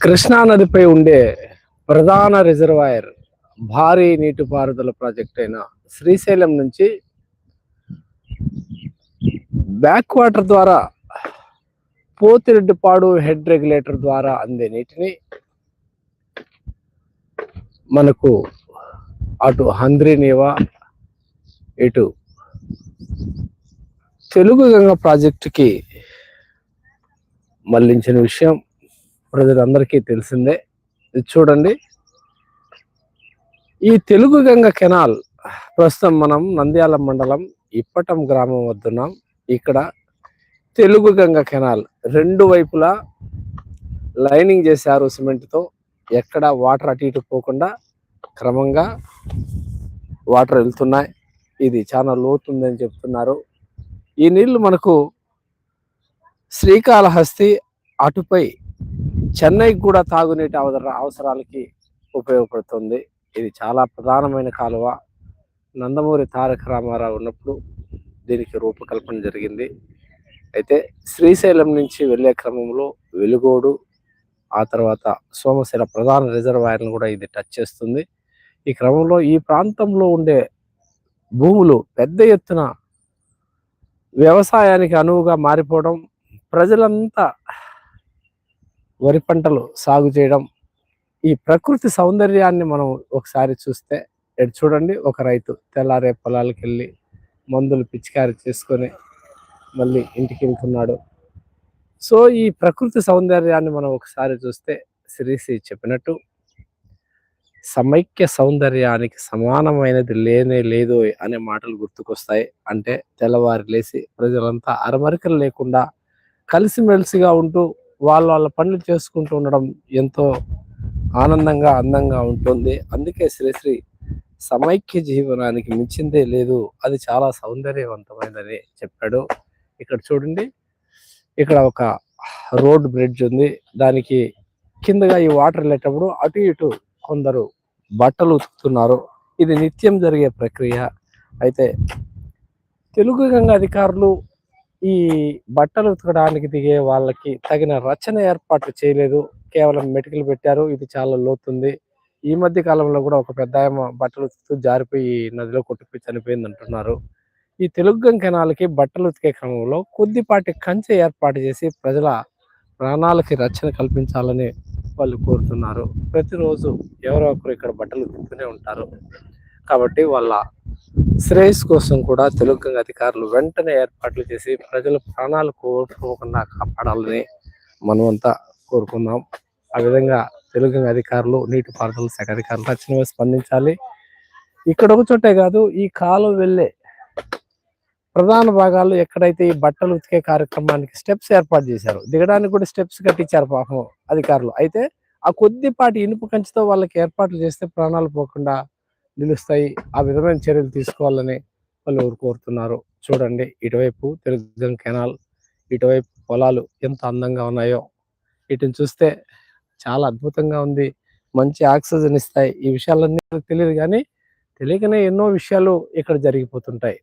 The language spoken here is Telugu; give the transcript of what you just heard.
కృష్ణా నదిపై ఉండే ప్రధాన రిజర్వాయర్ భారీ నీటిపారుదల ప్రాజెక్ట్ అయిన శ్రీశైలం నుంచి బ్యాక్ వాటర్ ద్వారా పోతిరెడ్డిపాడు హెడ్ రెగ్యులేటర్ ద్వారా అందే నీటిని మనకు అటు హంద్రీనీవా ఇటు తెలుగు గంగ ప్రాజెక్టుకి మళ్ళించిన విషయం. ప్రజలందరికీ తెలిసిందే. ఇది చూడండి. ఈ తెలుగు గంగ కెనాల్ ప్రస్తుతం మనం నంద్యాల మండలం ఇప్పటం గ్రామం వద్దున్నాం ఇక్కడ తెలుగు గంగ కెనాల్ రెండు వైపులా లైనింగ్ చేశారు సిమెంట్తో ఎక్కడ వాటర్ అటు ఇటు పోకుండా క్రమంగా వాటర్ వెళ్తున్నాయి. ఇది చాలా లోతుందని చెప్తున్నారు. ఈ నీళ్ళు మనకు శ్రీకాళహస్తి అటుపై చెన్నైకి కూడా తాగునీటి అవసరాలకి ఉపయోగపడుతుంది. ఇది చాలా ప్రధానమైన కాలువ. నందమూరి తారక రామారావు ఉన్నప్పుడు దీనికి రూపకల్పన జరిగింది. అయితే శ్రీశైలం నుంచి వెళ్ళే క్రమంలో వెలుగోడు ఆ తర్వాత సోమశిల ప్రధాన రిజర్వాయర్ను కూడా ఇది టచ్ చేస్తుంది. ఈ క్రమంలో ఈ ప్రాంతంలో ఉండే భూములు పెద్ద ఎత్తున వ్యవసాయానికి అనువుగా మారిపోవడం ప్రజలంతా వరి పంటలు సాగు చేయడం ఈ ప్రకృతి సౌందర్యాన్ని మనం ఒకసారి చూస్తే ఇటు చూడండి ఒక రైతు తెల్లారే పొలాలకు వెళ్ళి మందులు పిచికారి చేసుకొని మళ్ళీ ఇంటికి వెళ్తున్నాడు. సో ఈ ప్రకృతి సౌందర్యాన్ని మనం ఒకసారి చూస్తే శ్రీశ్రీ చెప్పినట్టు సమైక్య సౌందర్యానికి సమానమైనది లేనే లేదు అనే మాటలు గుర్తుకొస్తాయి. అంటే తెల్లవారు లేచి ప్రజలంతా అరమరికలు లేకుండా కలిసిమెలిసిగా ఉంటూ వాళ్ళ వాళ్ళ పనులు చేసుకుంటూ ఉండడం ఎంతో ఆనందంగా అందంగా ఉంటుంది. అందుకే శ్రీశ్రీ సమైక్య జీవనానికి మించిందే లేదు. అది చాలా సౌందర్యవంతమైనది చెప్పాడు. ఇక్కడ చూడండి. ఇక్కడ ఒక రోడ్ బ్రిడ్జ్ ఉంది. దానికి కిందగా ఈ వాటర్ వెళ్ళేటప్పుడు అటు ఇటు కొందరు బట్టలు ఉతుకుతున్నారు. ఇది నిత్యం జరిగే ప్రక్రియ. అయితే తెలుగు గంగ అధికారులు ఈ బట్టలు ఉతకడానికి దిగే వాళ్ళకి తగిన రచన ఏర్పాట్లు చేయలేదు. కేవలం మెటికలు పెట్టారు. ఇది చాలా లోతుంది. ఈ మధ్య కాలంలో కూడా ఒక పెద్ద బట్టలు ఉతుకుతూ జారిపోయి నదిలో కొట్టుకుపోయి చనిపోయింది అంటున్నారు. ఈ తెలుగు కెనాల్కి బట్టలు ఉతికే క్రమంలో కొద్దిపాటి కంచె ఏర్పాటు చేసి ప్రజల ప్రాణాలకి రక్షణ కల్పించాలని వాళ్ళు కోరుతున్నారు. ప్రతిరోజు ఎవరో ఒకరు ఇక్కడ బట్టలు ఉతుకుతూనే ఉంటారు. కాబట్టి వాళ్ళ శ్రేయస్ కోసం కూడా తెలుగు అధికారులు వెంటనే ఏర్పాట్లు చేసి ప్రజల ప్రాణాలు కోల్పోకుండా కాపాడాలని మనమంతా కోరుకుందాం. ఆ విధంగా తెలుగు అధికారులు అధికారులు నీటిపారుదల శాఖ అధికారులు తక్షణమే స్పందించాలి. ఇక్కడ ఒక చోటే కాదు ఈ కాలం వెళ్ళే ప్రధాన భాగాలు ఎక్కడైతే ఈ బట్టలు ఉతికే కార్యక్రమానికి స్టెప్స్ ఏర్పాటు చేశారు దిగడానికి కూడా స్టెప్స్ కట్టించారు పాపం అధికారులు. అయితే ఆ కొద్దిపాటి ఇనుపు కంచుతో వాళ్ళకి ఏర్పాట్లు చేస్తే ప్రాణాలు పోకుండా నిలుస్తాయి. ఆ విధమైన చర్యలు తీసుకోవాలని వాళ్ళు కోరుతున్నారు? చూడండి. ఇటువైపు తెలుగు కెనాల్ ఇటువైపు పొలాలు ఎంత అందంగా ఉన్నాయో. వీటిని చూస్తే చాలా అద్భుతంగా ఉంది. మంచి ఆక్సిజన్ ఇస్తాయి. ఈ విషయాలన్నీ తెలియదు కానీ తెలియకనే ఎన్నో విషయాలు ఇక్కడ జరిగిపోతుంటాయి.